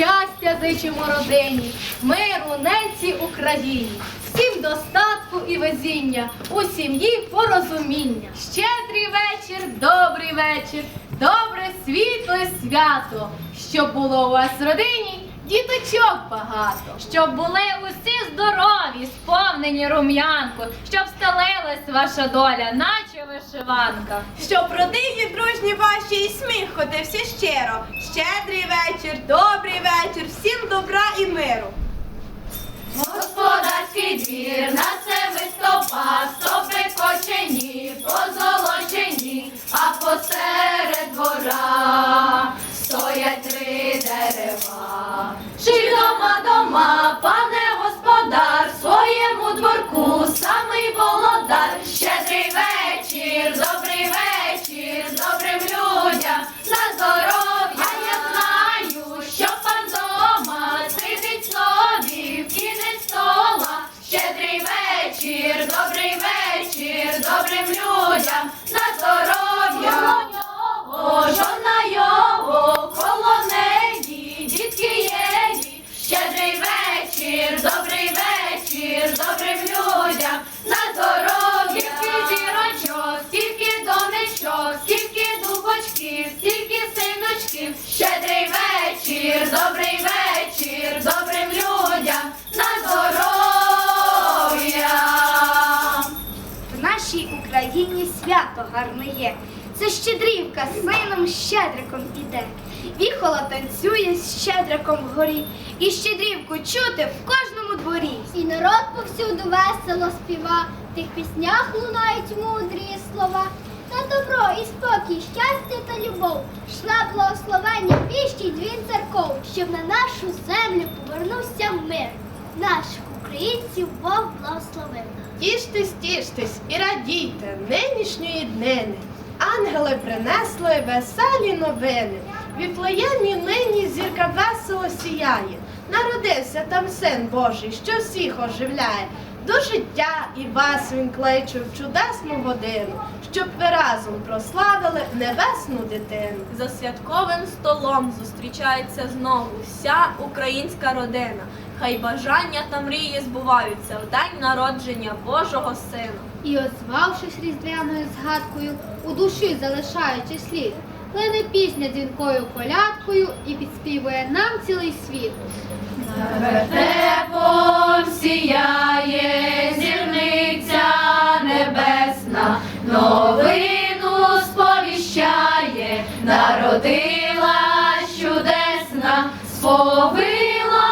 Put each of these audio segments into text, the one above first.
щастя зичимо родині, миру, ненці Україні, всім достатку і везіння, у сім'ї порозуміння. Щедрий вечір, добрий вечір, добре світле свято, щоб було у вас в родині діточок багато. Щоб були усі здорові, сповнені рум'янку, щоб стелилась ваша доля, наче вишиванка. Щоб родині дружні ваші і сміх ходився щиро. Щедрий вечір, добрий вечір, всім добра і миру. Господарський добрий вечір, добрим людям на здоров'я. В нашій Україні свято гарне є. Це щедрівка з сином щедриком іде. Віхола танцює з щедриком вгорі. І щедрівку чути в кожному дворі. І народ повсюду весело співа, в тих піснях лунають мудрі слова. На добро і спокій, щастя та любов, шла благословення піщий двін церков, щоб на нашу землю повернувся мир. Наших українців Бог благословив. Тіштесь, тіштесь і радійте нинішньої днини. Ангели принесли веселі новини. Віфлеємі нині зірка весело сіяє. Народився там син Божий, що всіх оживляє. До життя і вас він кличе в чудесну годину, щоб ви разом прославили небесну дитину. За святковим столом зустрічається знову вся українська родина. Хай бажання та мрії збуваються в день народження Божого Сина. І озвавшись різдвяною згадкою, у душі залишаючи слід, плине пісня дзвінкою колядкою і підспівує нам цілий світ. Вертепом сіяє зірниця небесна, новину сповіщає, народила чудесна, сповила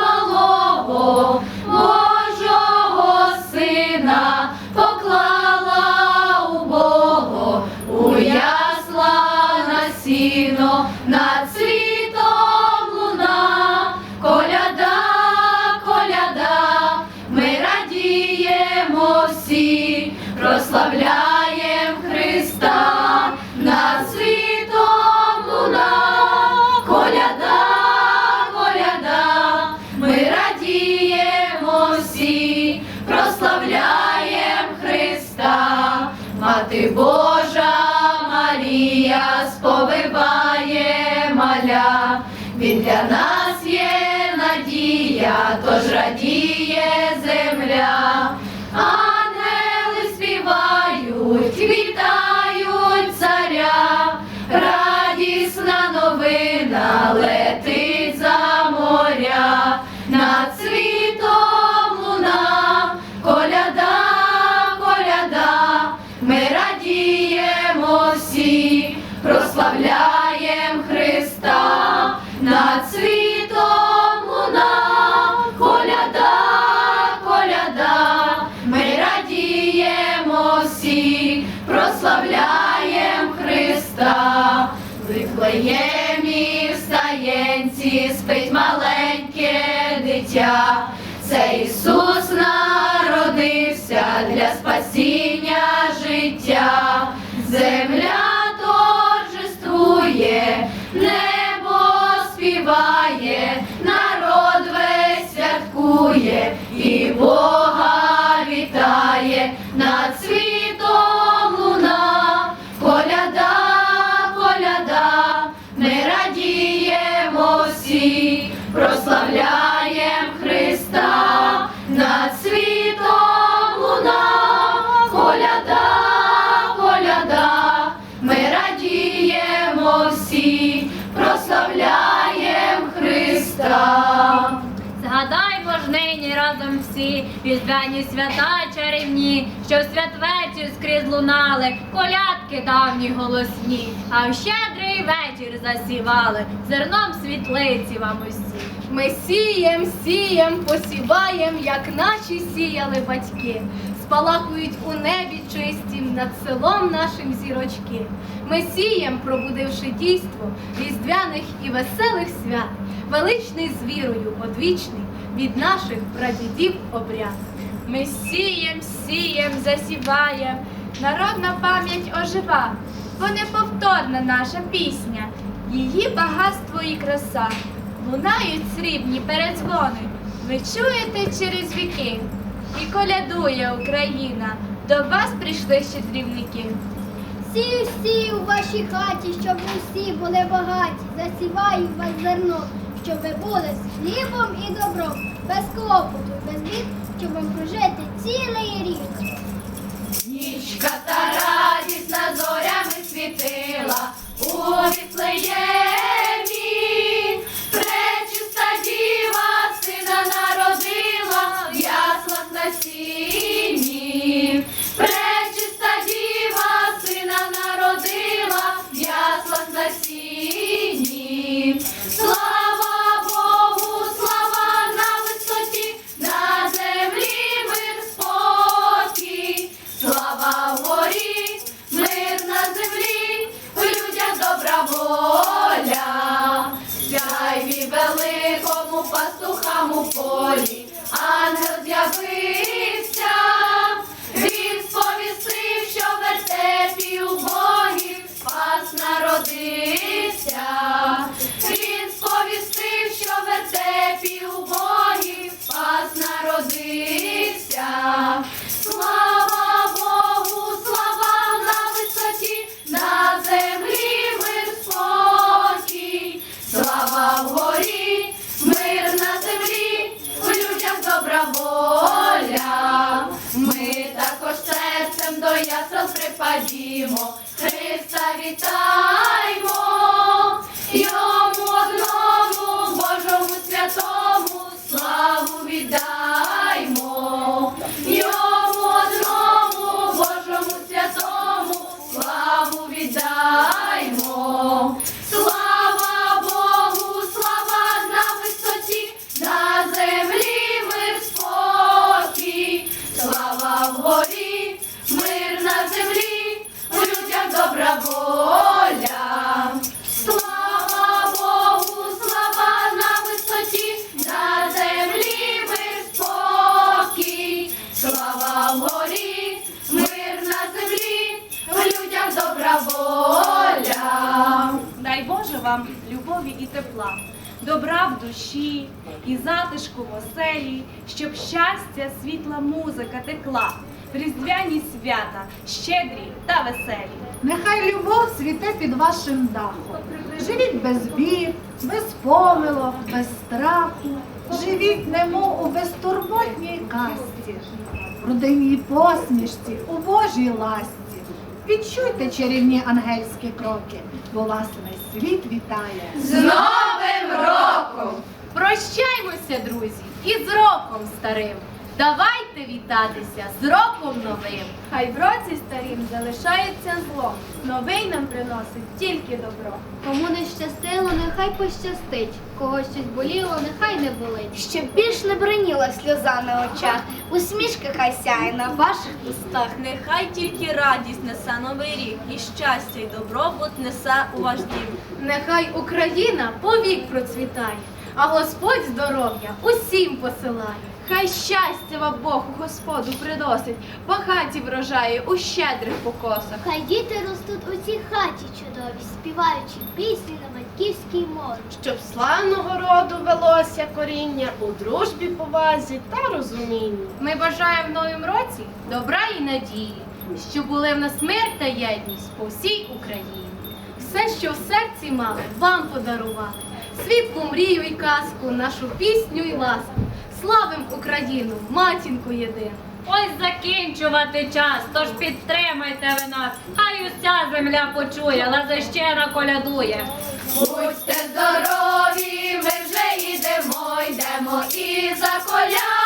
малого Божого сина, поклала убого у ясла на сіно, над світом луна, коляда, коляда, ми радіємо всі, прославляєм прославляєм Христа, над світом луна, коляда, коляда, ми радіємо всі, прославляєм Христа. В Вифлеємі в стаєнці спить маленьке дитя. Це Ісус народився для спасіння Прославляй. Усі, різдвяні свята чарівні, що в святвечір скрізь лунали, колядки давні голосні, а в щедрий вечір засівали, зерном світлиці вам усі. Ми сієм, сієм, посіваєм, як наші сіяли батьки. Спалахують у небі чистім над селом нашим зірочки. Ми сієм, пробудивши дійство різдвяних і веселих свят, величний з вірою одвічний від наших прадідів обряд. Ми сієм, сієм, засіваєм, народна пам'ять ожива, бо неповторна наша пісня, її багатство і краса. Лунають срібні передзвони, ви чуєте через віки, і колядує Україна, до вас прийшли щедрівники. Сію, сію у вашій хаті, щоб ви всі були багаті. Засіваю вас зерно, щоб ви були з хлібом і добром, без клопоту, без бід, щоб вам прожити цілий рік. Нічка та радісна зорями світила у Віфлеємі. Пречиста діва сина народила в яслах сіні. Слава Богу, слава на висоті, на землі мир спокій. Слава вгорі, мир на землі, у добра воля. Сяйві великому пастухам у полі, ангел з'явився. Добра в душі і затишку в оселі, щоб щастя, світла музика текла, в різдвяні свята, щедрі та веселі. Нехай любов цвіте під вашим дахом. Живіть без бід, без помилок, без страху. Живіть, немов у безтурботній казці, в родинній посмішці, у Божій ласці. Відчуйте чарівні ангельські кроки, бо вас весь світ вітає. Прощаймося, друзі, і з роком старим. Давайте вітатися з роком новим. Хай в році старім залишається зло, новий нам приносить тільки добро. Кому не щастило, нехай пощастить. Кого щось боліло, нехай не болить. Щоб більш не броніла сльоза на очах, усмішка хай сяє на ваших устах. Нехай тільки радість несе новий рік, і щастя, і добробут несе у ваш дім. Нехай Україна повік процвітає, а Господь здоров'я усім посилає. Хай щастя вам Бог Господу приносить, багаті врожаї у щедрих покосах. Хай діти ростуть у цій хаті чудові, співаючи пісні на батьківській мові. Щоб славного роду велося коріння у дружбі, повазі та розумінні. Ми бажаємо в новому році добра і надії, щоб були в нас мир та єдність по всій Україні. Все, що в серці мали, вам подарували. Світлу мрію і казку, нашу пісню і ласку. Славим Україну, матінку єдину. Ось закінчувати час, тож підтримайте ви нас, хай уся земля почує, лазищена колядує. Будьте здорові, ми вже йдемо, йдемо. І за коляду